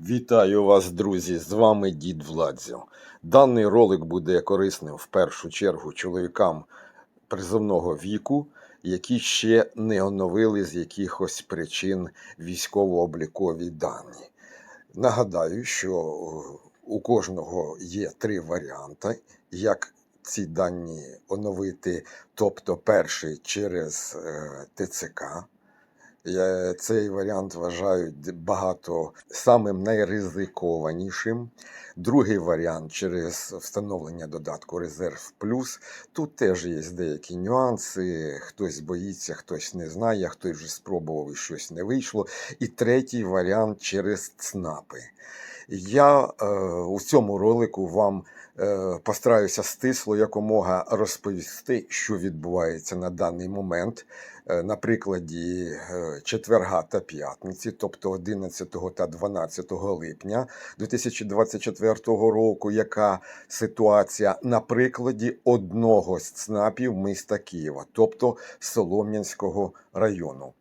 Вітаю вас, друзі! З вами дід Владзо. Даний ролик буде корисним в першу чергу чоловікам призовного віку, які ще не оновили з якихось причин військово-облікові дані. Нагадаю, що е, у кожного є три варіанти, як ці дані оновити. Тобто, перший через е, ТЦК. Я цей варіант вважають багато самим найризикованішим. Другий варіант через встановлення додатку Резерв Плюс. Тут теж є деякі нюанси. Хтось боїться, хтось не знає, хтось вже спробував і щось не вийшло. І третій варіант через ЦНАПи. Я е, у цьому ролику вам е, постараюся стисло якомога розповісти, що відбувається на даний момент е, на прикладі е, четверга та п'ятниці, тобто 11 та 12 липня 2024 року, яка ситуація на прикладі одного з ЦНАПів міста Києва, тобто Солом'янського району.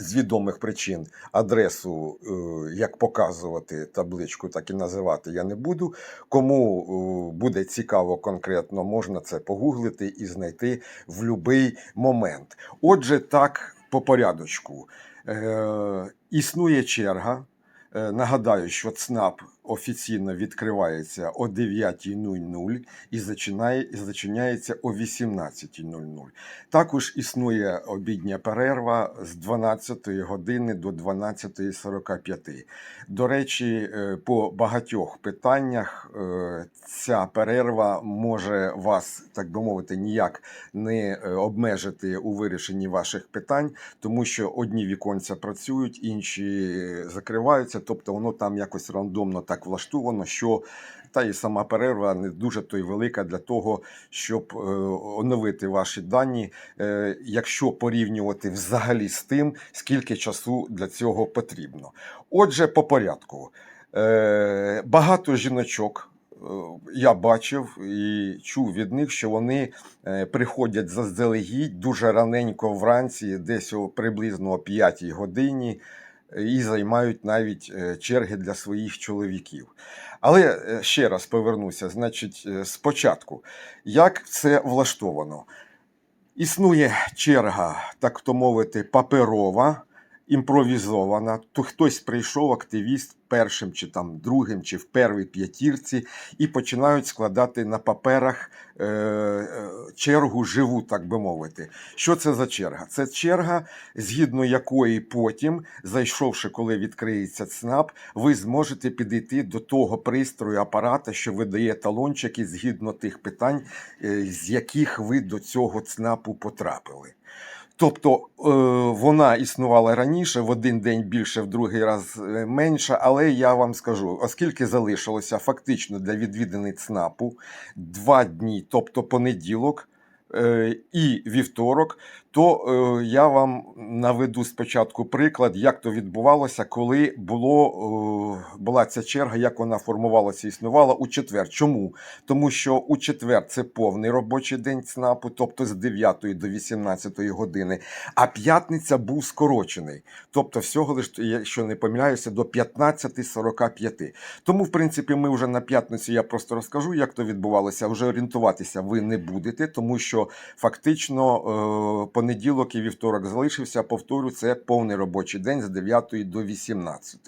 З відомих причин адресу, е, як показувати табличку, так і називати я не буду. Кому е, буде цікаво конкретно, можна це погуглити і знайти в будь-який момент. Отже, так по порядочку. Е, існує черга. Нагадаю, що ЦНАП офіційно відкривається о 9.00 і зачиняється о 18.00. Також існує обідня перерва з 12 години до 12.45. До речі, е, по багатьох питаннях е, ця перерва може вас, так би мовити, ніяк не е, обмежити у вирішенні ваших питань, тому що одні віконця працюють, інші закриваються, тобто воно там якось рандомно так влаштовано, що та і сама перерва не дуже то й велика для того, щоб е, оновити ваші дані, е, якщо порівнювати взагалі з тим, скільки часу для цього потрібно. Отже, по порядку. Е, багато жіночок. Я бачив і чув від них, що вони приходять заздалегідь дуже раненько вранці, десь приблизно о 5 годині, і займають навіть е, черги для своїх чоловіків. Але е, ще раз повернуся, значить, е, спочатку, як це влаштовано? Існує черга, так то мовити, паперова, імпровізована. То хтось прийшов, активіст, першим чи там другим, чи в первій п'ятірці, і починають складати на паперах е, е, чергу живу, так би мовити. Що це за черга? Це черга, згідно якої потім, зайшовши, коли відкриється ЦНАП, ви зможете підійти до того пристрою апарата, що видає талончики згідно тих питань, е, з яких ви до цього ЦНАПу потрапили. Тобто е, вона існувала раніше, в один день більше, в другий раз е, менше, але я вам скажу, оскільки залишилося фактично для відвідини ЦНАПу два дні, тобто понеділок е, і вівторок, то я вам наведу спочатку приклад, як то відбувалося, коли було, була ця черга, як вона формувалася існувала у четвер. Чому? Тому що у четвер це повний робочий день ЦНАПу, тобто з 9 до 18 години, а п'ятниця був скорочений. Тобто, всього лиш, якщо не помиляюся, до 15.45. Тому, в принципі, ми вже на п'ятницю я просто розкажу, як то відбувалося. Вже орієнтуватися ви не будете, тому що фактично е, понеділок і вівторок залишився. Повторю, це повний робочий день з 9 до 18.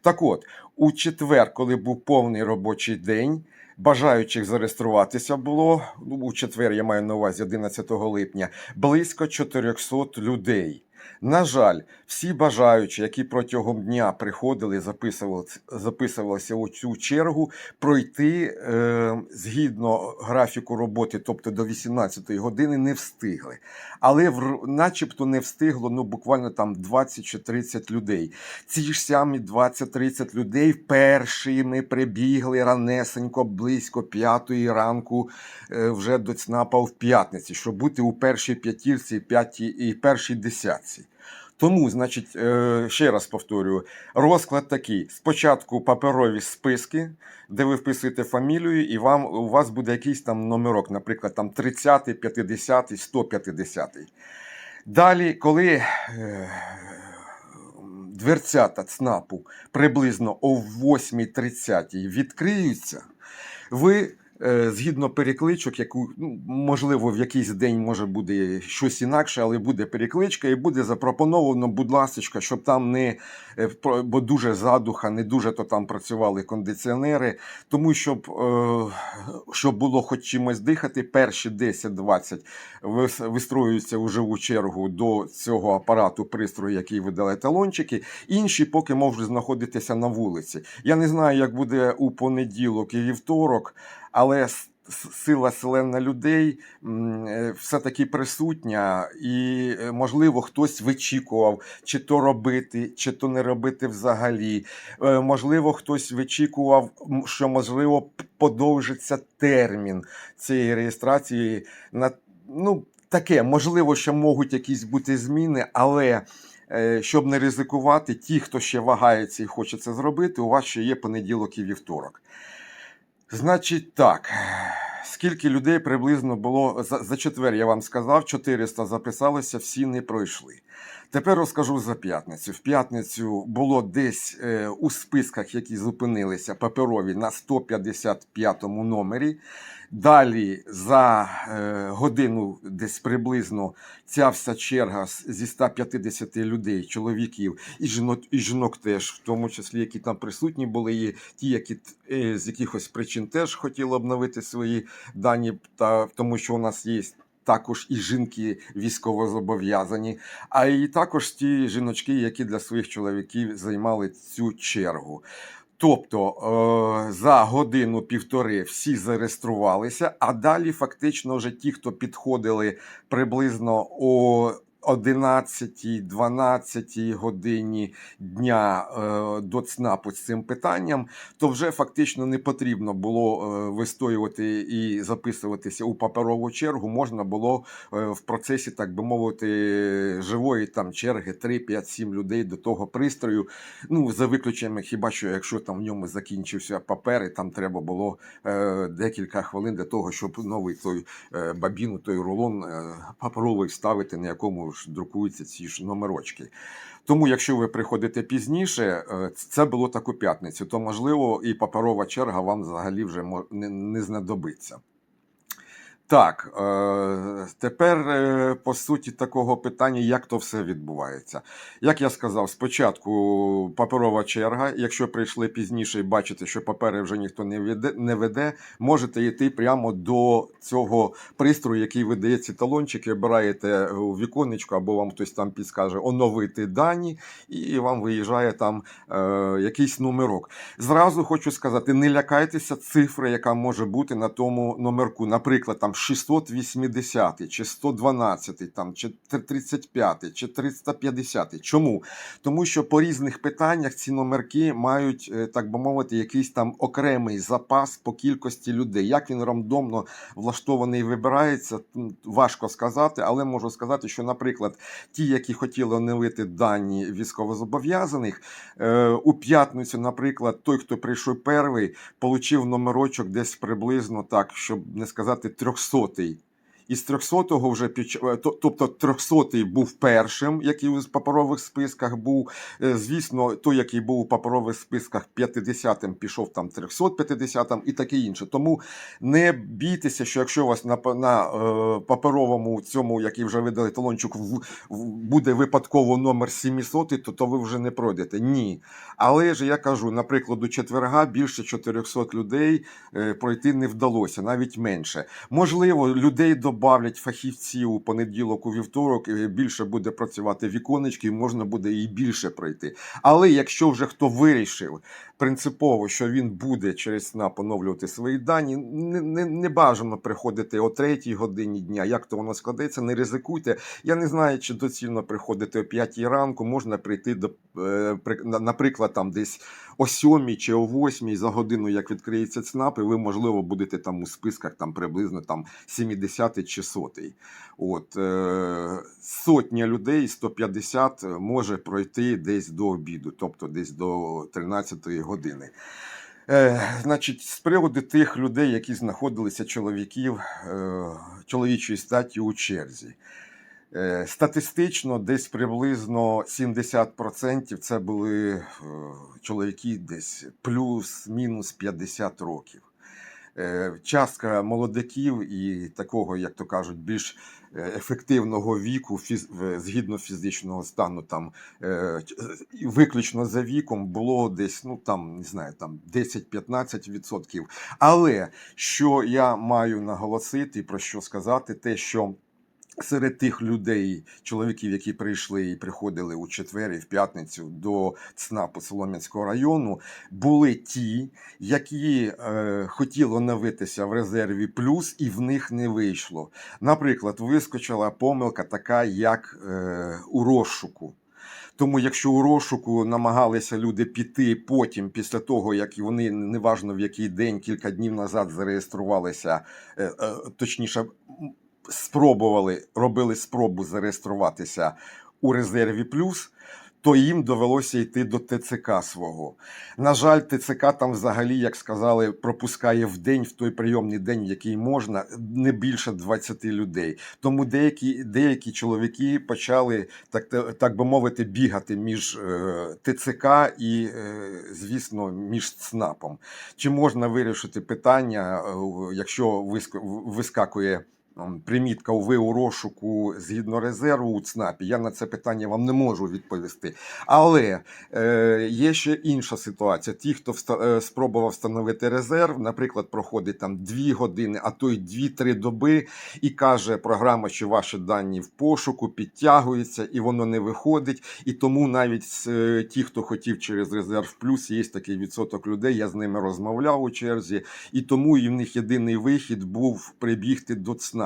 Так от, у четвер, коли був повний робочий день. Бажаючих зареєструватися було ну, у четвер, я маю на увазі 11 липня, близько 400 людей. На жаль, всі бажаючі, які протягом дня приходили, записувалися, записувалися у цю чергу, пройти е, згідно графіку роботи, тобто до 18-ї години, не встигли. Але в, начебто не встигло ну, буквально там 20 чи 30 людей. Ці ж самі 20-30 людей першими прибігли ранесенько, близько п'ятої ранку е, вже до ЦНАПа в п'ятниці, щоб бути у першій п'ятірці і першій десятці. Тому, значить, е, ще раз повторюю, розклад такий: спочатку паперові списки, де ви вписуєте фамілію, і вам у вас буде якийсь там номерок, наприклад, там 30, 50, 150. Далі, коли е, дверцята ЦНАПу приблизно о 8.30 відкриються, ви. Е, Згідно перекличок, яку ну, можливо в якийсь день може буде щось інакше, але буде перекличка, і буде запропоновано, будь ласка, щоб там не е, бо дуже задуха, не дуже то там працювали кондиціонери. Тому щоб, е, щоб було хоч чимось дихати, перші 10-20 вис- вистроюються у живу чергу до цього апарату пристрою, який видали талончики. Інші поки можуть знаходитися на вулиці. Я не знаю, як буде у понеділок і вівторок, але сила селена людей е, все-таки присутня, і е, можливо хтось вичікував, чи то робити, чи то не робити взагалі. Е, Можливо, хтось вичікував, що можливо подовжиться термін цієї реєстрації на ну таке. Можливо, що можуть якісь бути зміни, але. Щоб не ризикувати, ті, хто ще вагається і хоче це зробити, у вас ще є понеділок і вівторок. Значить так, скільки людей приблизно було за, за четвер, я вам сказав, 400 записалися, всі не пройшли. Тепер розкажу за п'ятницю. В п'ятницю було десь е, у списках, які зупинилися паперові на 155 номері. Далі за е, годину, десь приблизно, ця вся черга зі 150 людей, чоловіків і жінок, і жінок теж, в тому числі, які там присутні були, і ті, які е, з якихось причин теж хотіли обновити свої дані, та тому що у нас є. Також і жінки військовозобов'язані, а і також ті жіночки, які для своїх чоловіків займали цю чергу. Тобто е, за годину-півтори всі зареєструвалися, а далі фактично вже ті, хто підходили приблизно о 11-12 годині дня е, до ЦНАПу з цим питанням, то вже фактично не потрібно було е, вистоювати і записуватися у паперову чергу. Можна було е, в процесі, так би мовити, живої там черги 3, 5, 7 людей до того пристрою. Ну, за виключенням, хіба що якщо там в ньому закінчився папер, і там треба було декілька хвилин для того, щоб новий той бабіну, той рулон паперовий вставити, на якому ж друкуються ці ж номерочки. Тому, якщо ви приходите пізніше, е, це було таку п'ятницю, то можливо і паперова черга вам взагалі вже не знадобиться. Так, е, тепер е, по суті такого питання, як то все відбувається. Як я сказав, спочатку паперова черга. Якщо прийшли пізніше і бачите, що папери вже ніхто не веде, не веде, можете йти прямо до цього пристрою, який видає ці талончики, обираєте у віконечко, або вам хтось там підскаже оновити дані, і вам виїжджає там е, якийсь номерок. Зразу хочу сказати: не лякайтеся цифри, яка може бути на тому номерку. Наприклад, там 680 чи 112, там, чи 35, чи 350. Чому? Тому що по різних питаннях ці номерки мають, е, так би мовити, якийсь там окремий запас по кількості людей. Як він рандомно влаштований вибирається, важко сказати, але можу сказати, що, наприклад, ті, які хотіли оновити дані військовозобов'язаних, е, у п'ятницю, наприклад, той, хто прийшов перший, получив номерочок десь приблизно так, щоб не сказати трьохсотий. Із 300-го вже під е, то- тобто 300-й був першим, який у паперових списках був. Е, Звісно, той, який був у паперових списках 50-м, пішов там 350-м і таке інше. Тому не бійтеся, що якщо у вас на, на е, паперовому цьому, який вже видали талончик, буде випадково номер 700, то, то ви вже не пройдете. Ні. Але ж я кажу, наприклад, у четверга більше 400 людей пройти не вдалося, навіть менше. Можливо, людей добавлять фахівців у понеділок, у вівторок, і більше буде працювати віконечки, і можна буде і більше пройти. Але якщо вже хто вирішив принципово, що він буде через СНАП оновлювати свої дані, не, не, не бажано приходити о третій годині дня. Як то воно складеться, не ризикуйте. Я не знаю, чи доцільно приходити о 5 ранку, можна прийти до, е, наприклад, там десь о 7 чи о 8 за годину, як відкриється ЦНАП, і ви, можливо, будете там у списках там приблизно там 70 чи 100. От, е, сотня людей, 150 може пройти десь до обіду, тобто десь до 13 години. Е, значить, з приводу тих людей, які знаходилися чоловіків е, чоловічої статі у черзі. Е, Статистично десь приблизно 70% це були е, чоловіки десь плюс-мінус 50 років. Е, Частка молодиків і такого, як то кажуть, більш ефективного віку, згідно фізичного стану, там виключно за віком було десь, ну там не знаю, там 10-15%. Але що я маю наголосити, про що сказати, те, що серед тих людей, чоловіків, які прийшли і приходили у четвер і в п'ятницю до ЦНАПу Солом'янського району, були ті, які е, хотіли оновитися в резерві плюс, і в них не вийшло. Наприклад, вискочила помилка така, як е, у розшуку. Тому, якщо у розшуку намагалися люди піти потім, після того як вони неважно в який день, кілька днів назад зареєструвалися, е, е, точніше, спробували, робили спробу зареєструватися у резерві плюс, то їм довелося йти до ТЦК свого. На жаль, ТЦК там взагалі, як сказали, пропускає в день, в той прийомний день, в який можна, не більше 20 людей. Тому деякі, деякі чоловіки почали, так, так би мовити, бігати між е, ТЦК і, е, звісно, між ЦНАПом. Чи можна вирішити питання, е, якщо виск- вискакує примітка ви у розшуку згідно резерву у ЦНАПі? Я на це питання вам не можу відповісти. Але е, є ще інша ситуація. Ті, хто е, спробував встановити резерв, наприклад, проходить там 2 години, а то й 2-3 доби, і каже програма, що ваші дані в пошуку підтягуються, і воно не виходить. І тому навіть е, ті, хто хотів через резерв плюс, є такий відсоток людей. Я з ними розмовляв у черзі, і тому і в них єдиний вихід був прибігти до ЦНАПу.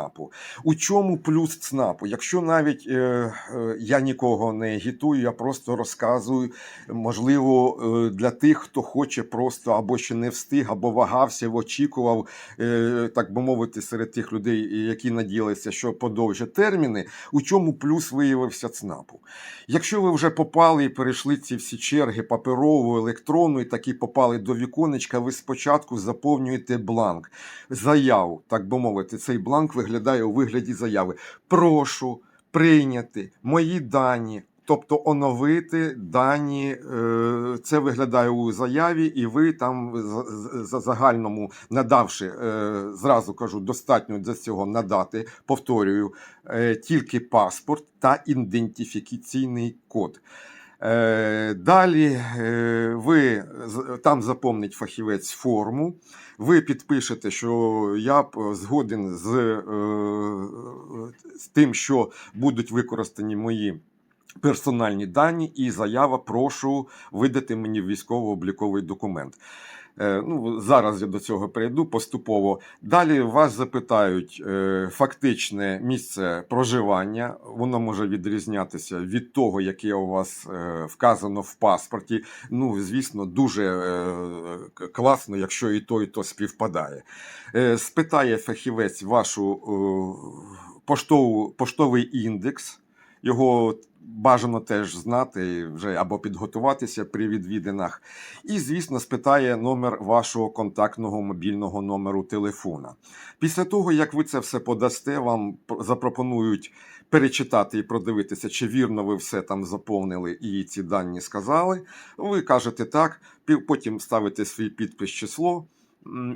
У чому плюс ЦНАПу? Якщо навіть е, е, я нікого не агітую, я просто розказую, можливо, е, для тих, хто хоче просто або ще не встиг, або вагався, очікував, е, так би мовити, серед тих людей, які надіялися, що подовжать терміни, у чому плюс виявився ЦНАПу. Якщо ви вже попали і перейшли ці всі черги паперову, електронну, і такі попали до віконечка, ви спочатку заповнюєте бланк заяву, так би мовити, цей бланк виглядає у вигляді заяви. Прошу прийняти мої дані. Тобто оновити дані, е, це виглядає у заяві, і ви там за- за загальному надавши, е, зразу кажу, достатньо для цього надати, повторюю, е, тільки паспорт та ідентифікаційний код. Е, Далі е, ви там заповнить фахівець форму. Ви підпишете, що я б згоден з, е, з тим, що будуть використані мої персональні дані, і заява прошу видати мені військово-обліковий документ. Е, Ну, зараз я до цього перейду поступово. Далі вас запитають е, фактичне місце проживання. Воно може відрізнятися від того, яке у вас е, вказано в паспорті. Ну, звісно, дуже класно, якщо і то, і то співпадає. Спитає фахівець вашу поштову, поштовий індекс. Його бажано теж знати вже або підготуватися при відвідинах. І, звісно, спитає номер вашого контактного мобільного номеру телефона. Після того, як ви це все подасте, вам запропонують перечитати і продивитися, чи вірно ви все там заповнили і ці дані сказали. Ви кажете так, потім ставите свій підпис число.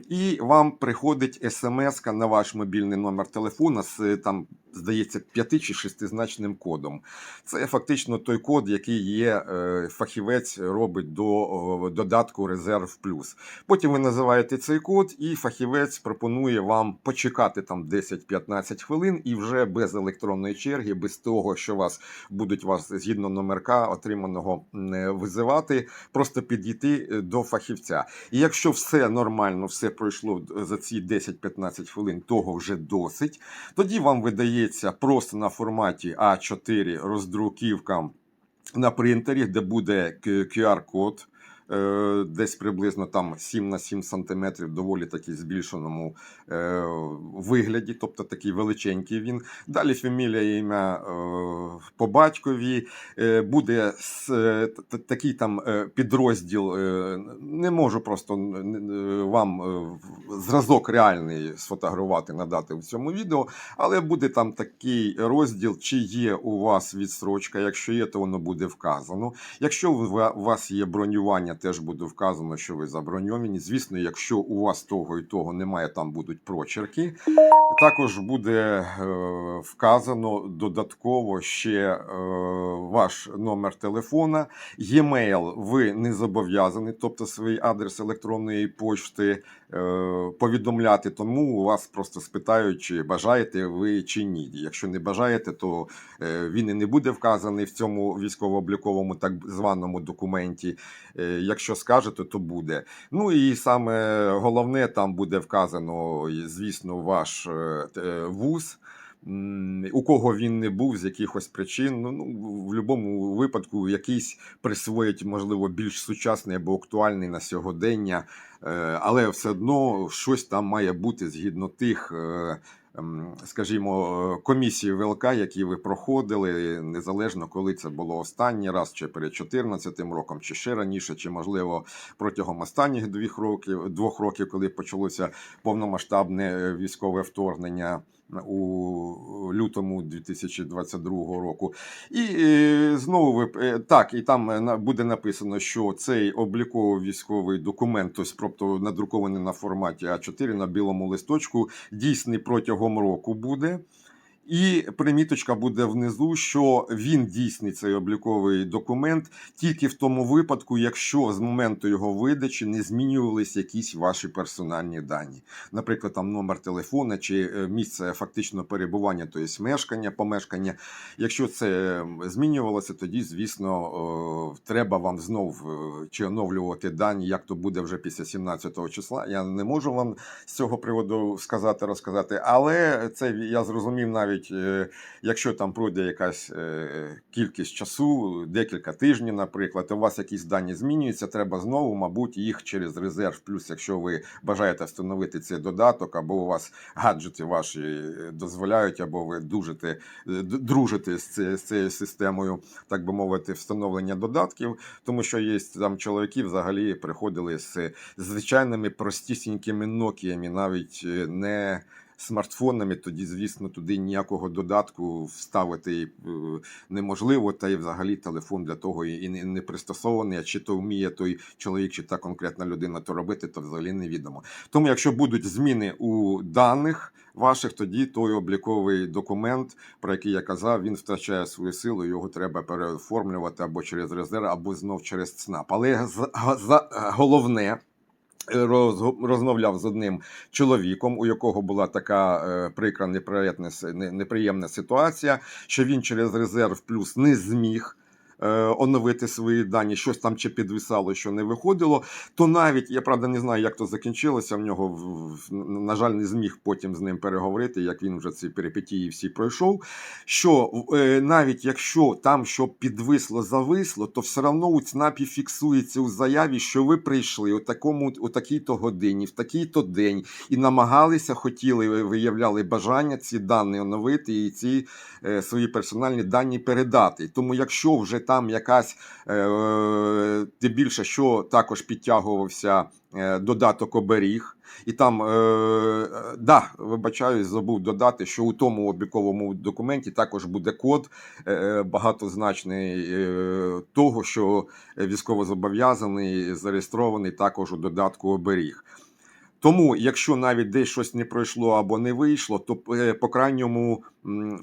І вам приходить смс на ваш мобільний номер телефона з там, здається, п'яти чи шестизначним кодом. Це фактично той код, який є е, фахівець робить до додатку Резерв Плюс. Потім ви називаєте цей код, і фахівець пропонує вам почекати там 10-15 хвилин, і вже без електронної черги, без того, що вас будуть вас згідно номерка отриманого е, визивати, просто підійти е, до фахівця. І якщо все нормально, все пройшло за ці 10-15 хвилин, того вже досить. Тоді вам видається просто на форматі А4 роздруківка на принтері, де буде QR-код. Е, десь приблизно там 7 на 7 сантиметрів, доволі таки збільшеному е, вигляді, тобто такий величенький він. Далі фамілія, ім'я е, по батькові. Буде такий там підрозділ. Не можу просто вам зразок реальний сфотографувати, надати в цьому відео, але буде там такий розділ, чи є у вас відстрочка. Якщо є, то воно буде вказано. Якщо у вас є бронювання, теж буде вказано, що ви заброньовані. Звісно, якщо у вас того і того немає, там будуть прочерки. Також буде е, вказано додатково ще е, ваш номер телефона. E-mail ви не зобов'язані, тобто свій адрес електронної пошти е, повідомляти, тому у вас просто спитають, чи бажаєте ви чи ні. Якщо не бажаєте, то він і не буде вказаний в цьому військово-обліковому так званому документі. Якщо скажете, то буде. Ну і саме головне, там буде вказано, звісно, ваш е, вуз. У кого він не був з якихось причин, ну, ну в будь-якому випадку якийсь присвоїть, можливо, більш сучасний або актуальний на сьогодення, але все одно щось там має бути згідно тих, е, ем, скажімо, комісії ВЛК, які ви проходили, незалежно коли це було останній раз, чи перед 2014 роком, чи ще раніше, чи можливо протягом останніх двох років, двох років, коли почалося повномасштабне е, військове вторгнення у лютому 2022 року. І е, знову е, так, і там е, буде написано, що цей обліковий військовий документ, тобто тобто надрукований на форматі А4 на білому листочку, дійсний протягом року буде. І приміточка буде внизу, що він дійсний цей обліковий документ тільки в тому випадку, якщо з моменту його видачі не змінювались якісь ваші персональні дані, наприклад, там номер телефона чи е, місце фактичного перебування, тобто мешкання, помешкання. Якщо це змінювалося, тоді, звісно, треба вам знов е, чи оновлювати дані, як то буде вже після 17 числа. Я не можу вам з цього приводу сказати, розказати, але це я зрозумів навіть, е, якщо там пройде якась е, кількість часу, декілька тижнів, наприклад, у вас якісь дані змінюються, треба знову, мабуть, їх через резерв. Плюс, якщо ви бажаєте встановити цей додаток, або у вас гаджети ваші е, дозволяють, або ви дружите, е, дружите з ці- з цією системою, так би мовити, встановлення додатків, тому що є там чоловіки взагалі приходили з звичайними простісінькими нокіями, навіть не смартфонами, тоді, звісно, туди ніякого додатку вставити е, неможливо, та й взагалі телефон для того і не, пристосований, а чи то вміє той чоловік, чи та конкретна людина то робити, то взагалі невідомо. Тому, якщо будуть зміни у даних ваших, тоді той обліковий документ, про який я казав, він втрачає свою силу, його треба переоформлювати або через резерв, або знов через ЦНАП. Але головне. Роз- розмовляв з одним чоловіком, у якого була така е, прикра неприємна ситуація, що він через резерв плюс не зміг. Е, Оновити свої дані, щось там чи підвисало, що не виходило. То навіть я правда не знаю, як то закінчилося. В нього на жаль, не зміг потім з ним переговорити, як він вже ці перипетії всі пройшов. Що е, навіть якщо там що підвисло, зависло, то все одно у ЦНАПі фіксується у заяві, що ви прийшли у такому, у такій-то годині, в такий-то день, і намагалися, хотіли, виявляли бажання ці дані оновити і ці е, свої персональні дані передати. Тому, якщо вже там якась е, тим більше, що також підтягувався е, додаток оберіг. І там, е, е, да, вибачаюсь, забув додати, що у тому обліковому документі також буде код е, багатозначний е, того, що військовозобов'язаний зареєстрований також у додатку оберіг. Тому, якщо навіть десь щось не пройшло або не вийшло, то е, по крайньому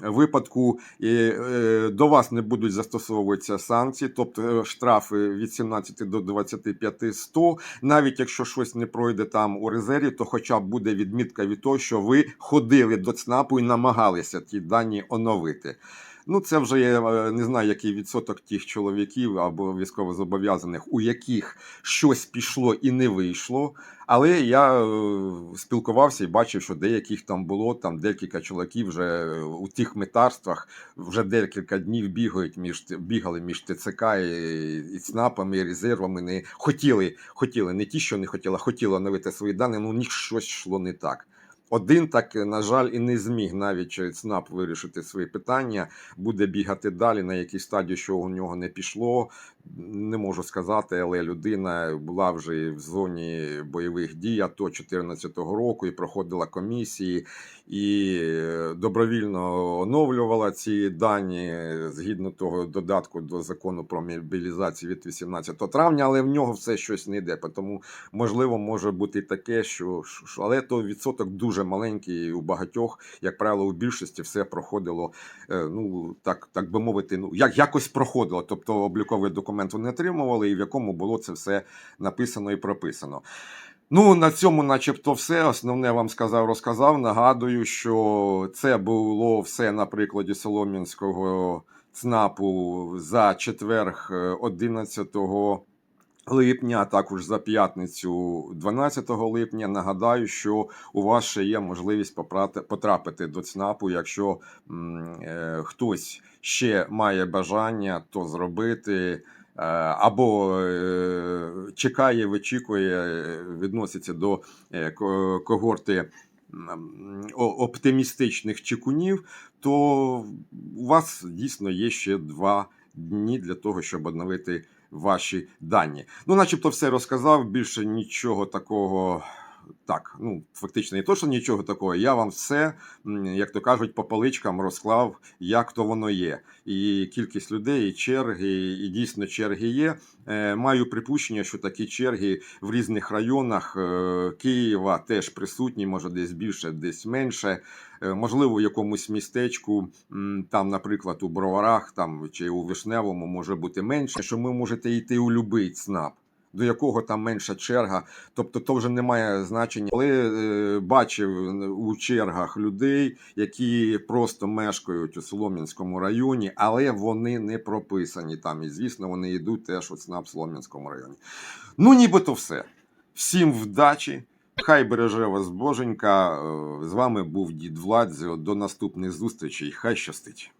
випадку е, до вас не будуть застосовуватися санкції, тобто е, штрафи від 17 до 25 100. Навіть якщо щось не пройде там у резерві, то хоча б буде відмітка від того, що ви ходили до ЦНАПу і намагалися ті дані оновити. Ну, це вже я е, не знаю, який відсоток тих чоловіків або військовозобов'язаних, у яких щось пішло і не вийшло. Але я е, спілкувався і бачив, що деяких там було, там декілька чоловіків вже е, у тих метарствах вже декілька днів бігають між бігали між ТЦК і, і ЦНАПами, і резервами. Не хотіли, хотіли не ті, що не хотіли, а хотіли оновити свої дані, ну них щось йшло не так. Один так, на жаль, і не зміг навіть ЦНАП вирішити свої питання, буде бігати далі, на якій стадії, що у нього не пішло. Не можу сказати, але людина була вже в зоні бойових дій АТО 2014 року і проходила комісії, і добровільно оновлювала ці дані згідно того додатку до закону про мобілізацію від 18 травня, але в нього все щось не йде. Тому можливо може бути таке, що що- але то відсоток дуже маленький у багатьох, як правило, у більшості все проходило. е, Ну так, так би мовити, ну як якось проходило. Тобто обліковий документ вони отримували, і в якому було це все написано і прописано. Ну, на цьому, начебто, все. Основне вам сказав, розказав. Нагадую, що це було все на прикладі Солом'янського ЦНАПу за четверг е, 11 липня, а також за п'ятницю 12 липня. Нагадаю, що у вас ще є можливість попрати- потрапити до ЦНАПу, якщо м, е, хтось ще має бажання то зробити. Е, Або е, чекає, вичікує, е, відноситься до когорти оптимістичних чекунів, то у вас дійсно є ще два дні для того, щоб обновити ваші дані. Ну, начебто, все розказав. Більше нічого такого. Так, ну фактично не то, що нічого такого. Я вам все, як то кажуть, по поличкам розклав, як то воно є. І кількість людей, і черги, і дійсно черги є. Е, Маю припущення, що такі черги в різних районах е, Києва теж присутні, може десь більше, десь менше. Е, Можливо, в якомусь містечку, там, наприклад, у Броварах там, чи у Вишневому може бути менше, що ви можете йти у любий ЦНАП. До якого там менша черга, тобто то вже не має значення. Але е, бачив у чергах людей, які просто мешкають у Солом'янському районі, але вони не прописані там. І звісно, вони йдуть теж ЦНАП в Солом'янському районі. Ну, нібито все. Всім вдачі. Хай береже вас Боженька. Е, З вами був дід Владзіо. До наступних зустрічей. Хай щастить.